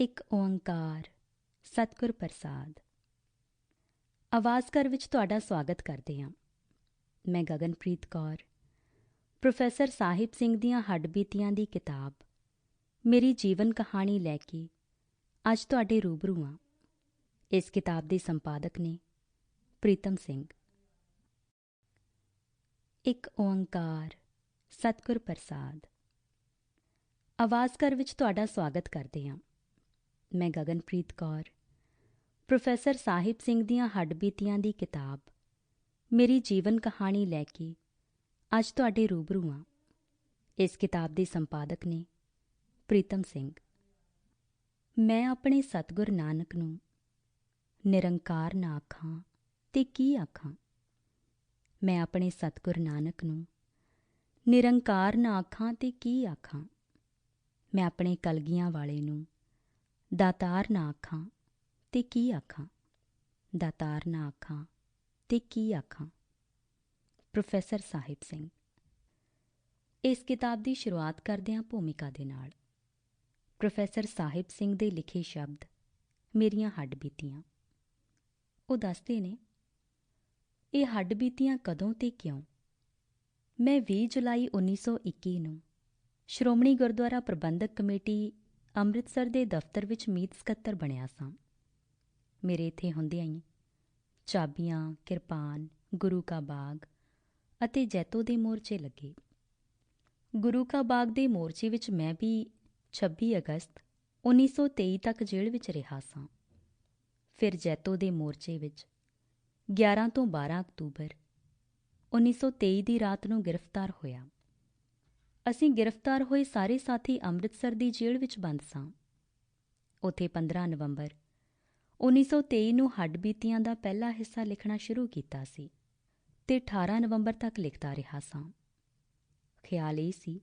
ਇੱਕ ਓੰਕਾਰ, ਸਤਿਗੁਰ ਪ੍ਰਸਾਦ। ਆਵਾਜ਼ ਘਰ ਵਿੱਚ ਤੁਹਾਡਾ ਸਵਾਗਤ ਕਰਦੇ ਹਾਂ। ਮੈਂ ਗਗਨਪ੍ਰੀਤ ਕੌਰ, ਪ੍ਰੋਫੈਸਰ ਸਾਹਿਬ ਸਿੰਘ ਦੀਆਂ ਹੱਡਬੀਤੀਆਂ ਦੀ ਕਿਤਾਬ, ਮੇਰੀ ਜੀਵਨ ਕਹਾਣੀ ਲੈ ਕੇ ਅੱਜ ਤੁਹਾਡੇ ਰੂਬਰੂ ਹਾਂ। ਇਸ ਕਿਤਾਬ ਦੇ ਸੰਪਾਦਕ ਨੇ ਪ੍ਰੀਤਮ ਸਿੰਘ। ਇੱਕ ਓੰਕਾਰ, ਸਤਿਗੁਰ ਪ੍ਰਸਾਦ। ਆਵਾਜ਼ ਘਰ ਵਿੱਚ ਤੁਹਾਡਾ ਸਵਾਗਤ ਕਰਦੇ ਹਾਂ। ਮੈਂ ਗਗਨਪ੍ਰੀਤ ਕੌਰ। ਪ੍ਰੋਫੈਸਰ ਸਾਹਿਬ ਸਿੰਘ ਦੀਆਂ ਹੱਡਬੀਤੀਆਂ ਦੀ ਕਿਤਾਬ, ਮੇਰੀ ਜੀਵਨ ਕਹਾਣੀ ਲੈ ਕੇ ਅੱਜ ਤੁਹਾਡੇ ਰੂਬਰੂ ਹਾਂ। ਇਸ ਕਿਤਾਬ ਦੇ ਸੰਪਾਦਕ ਨੇ ਪ੍ਰੀਤਮ ਸਿੰਘ। ਮੈਂ ਆਪਣੇ ਸਤਿਗੁਰ ਨਾਨਕ ਨੂੰ ਨਿਰੰਕਾਰ ਨਾ ਆਖਾਂ ਤੇ ਕੀ ਆਖਾਂ? ਮੈਂ ਆਪਣੇ ਸਤਿਗੁਰ ਨਾਨਕ ਨੂੰ ਨਿਰੰਕਾਰ ਨਾ ਆਖਾਂ ਤੇ ਕੀ ਆਖਾਂ? ਮੈਂ ਆਪਣੇ ਕਲਗੀਆਂ ਵਾਲੇ ਨੂੰ ਦਾਤਾਰ ਨਾ ਆਖਾਂ ਤੇ ਕੀ ਆਖਾਂ? ਦਾਤਾਰ ਨਾ ਆਖਾਂ ਤੇ ਕੀ ਆਖਾਂ? ਪ੍ਰੋਫੈਸਰ ਸਾਹਿਬ ਸਿੰਘ, ਇਸ ਕਿਤਾਬ ਦੀ ਸ਼ੁਰੂਆਤ ਕਰਦੇ ਹਾਂ ਭੂਮਿਕਾ ਦੇ ਨਾਲ। ਪ੍ਰੋਫੈਸਰ ਸਾਹਿਬ ਸਿੰਘ ਦੇ ਲਿਖੇ ਸ਼ਬਦ ਮੇਰੀਆਂ ਹੱਡ ਬੀਤੀਆਂ। ਉਹ ਦੱਸਦੇ ਨੇ, ਇਹ ਹੱਡ ਬੀਤੀਆਂ ਕਦੋਂ ਤੇ ਕਿਉਂ? ਮੈਂ 20 ਜੁਲਾਈ 1921 ਨੂੰ ਸ਼੍ਰੋਮਣੀ ਗੁਰਦੁਆਰਾ ਪ੍ਰਬੰਧਕ ਕਮੇਟੀ ਅੰਮ੍ਰਿਤਸਰ ਦੇ ਦਫ਼ਤਰ ਵਿੱਚ ਮੀਤ ਸਕੱਤਰ ਬਣਿਆ ਸਾਂ। ਮੇਰੇ ਇੱਥੇ ਹੁੰਦਿਆਂ ਹੀ ਚਾਬੀਆਂ, ਕਿਰਪਾਨ, ਗੁਰੂ ਕਾ ਬਾਗ ਅਤੇ ਜੈਤੋ ਦੇ ਮੋਰਚੇ ਲੱਗੇ। ਗੁਰੂ ਕਾ ਬਾਗ ਦੇ ਮੋਰਚੇ ਵਿੱਚ ਮੈਂ ਵੀ 26 ਅਗਸਤ 1923 ਤੱਕ ਜੇਲ੍ਹ ਵਿੱਚ ਰਿਹਾ ਸਾਂ। ਫਿਰ ਜੈਤੋ ਦੇ ਮੋਰਚੇ ਵਿੱਚ 11 ਤੋਂ 12 ਅਕਤੂਬਰ 1923 ਦੀ ਰਾਤ ਨੂੰ ਗ੍ਰਿਫਤਾਰ ਹੋਇਆ। ਅਸੀਂ ਗ੍ਰਿਫਤਾਰ ਹੋਏ ਸਾਰੇ ਸਾਥੀ ਅੰਮ੍ਰਿਤਸਰ ਦੀ ਜੇਲ੍ਹ ਵਿੱਚ ਬੰਦ ਸਾਂ। ਉਥੇ 15 ਨਵੰਬਰ 1923 ਨੂੰ ਹੱਡਬੀਤੀਆਂ ਦਾ ਪਹਿਲਾ ਹਿੱਸਾ ਲਿਖਣਾ ਸ਼ੁਰੂ ਕੀਤਾ ਸੀ ਤੇ 18 ਨਵੰਬਰ ਤੱਕ ਲਿਖਦਾ ਰਿਹਾ ਸਾਂ। ਖਿਆਲ ਇਹ ਸੀ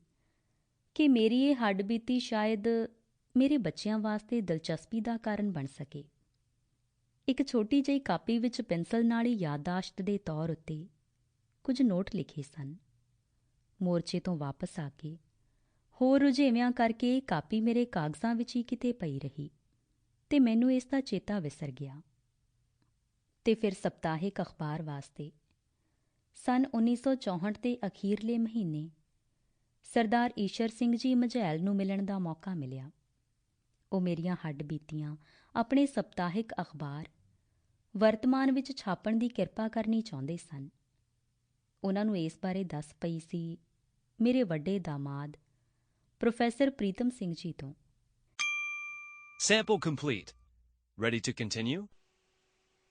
ਕਿ ਮੇਰੀ ਇਹ ਹੱਡਬੀਤੀ ਸ਼ਾਇਦ ਮੇਰੇ ਬੱਚਿਆਂ ਵਾਸਤੇ ਦਿਲਚਸਪੀ ਦਾ ਕਾਰਨ ਬਣ ਸਕੇ। ਇੱਕ ਛੋਟੀ ਜਿਹੀ ਕਾਪੀ ਵਿੱਚ ਪੈਨਸਲ ਨਾਲ ਹੀ ਯਾਦਦਾਸ਼ਤ ਦੇ ਤੌਰ ਉੱਤੇ ਕੁਝ ਨੋਟ ਲਿਖੇ ਸਨ। ਮੋਰਚੇ ਤੋਂ ਵਾਪਸ ਆ ਕੇ ਹੋਰ ਰੁਝੇਵਿਆਂ ਕਰਕੇ ਇਹ ਕਾਪੀ ਮੇਰੇ ਕਾਗਜ਼ਾਂ ਵਿੱਚ ਹੀ ਕਿਤੇ ਪਈ ਰਹੀ ਤੇ ਮੈਨੂੰ ਇਸ ਦਾ ਚੇਤਾ ਵਿਸਰ ਗਿਆ। ਤੇ ਫਿਰ ਸਪਤਾਹਿਕ ਅਖਬਾਰ ਵਾਸਤੇ ਸਨ 1964 ਦੇ ਅਖੀਰਲੇ ਮਹੀਨੇ ਸਰਦਾਰ ਈਸ਼ਰ ਸਿੰਘ ਜੀ ਮਝੈਲ ਨੂੰ ਮਿਲਣ ਦਾ ਮੌਕਾ ਮਿਲਿਆ। ਉਹ ਮੇਰੀਆਂ ਹੱਡ ਬੀਤੀਆਂ। ਆਪਣੇ ਸਪਤਾਹਿਕ ਅਖਬਾਰ ਵਰਤਮਾਨ ਵਿੱਚ ਛਾਪਣ ਦੀ ਕਿਰਪਾ ਕਰਨੀ ਚਾਹੁੰਦੇ ਸਨ। ਉਹਨਾਂ ਨੂੰ ਇਸ ਬਾਰੇ ਦੱਸ ਪਈ ਸੀ ਮੇਰੇ ਵੱਡੇ ਦਾਮਾਦ ਪ੍ਰੋਫੈਸਰ ਪ੍ਰੀਤਮ ਸਿੰਘ ਜੀ ਤੋਂ Sample complete. Ready to continue?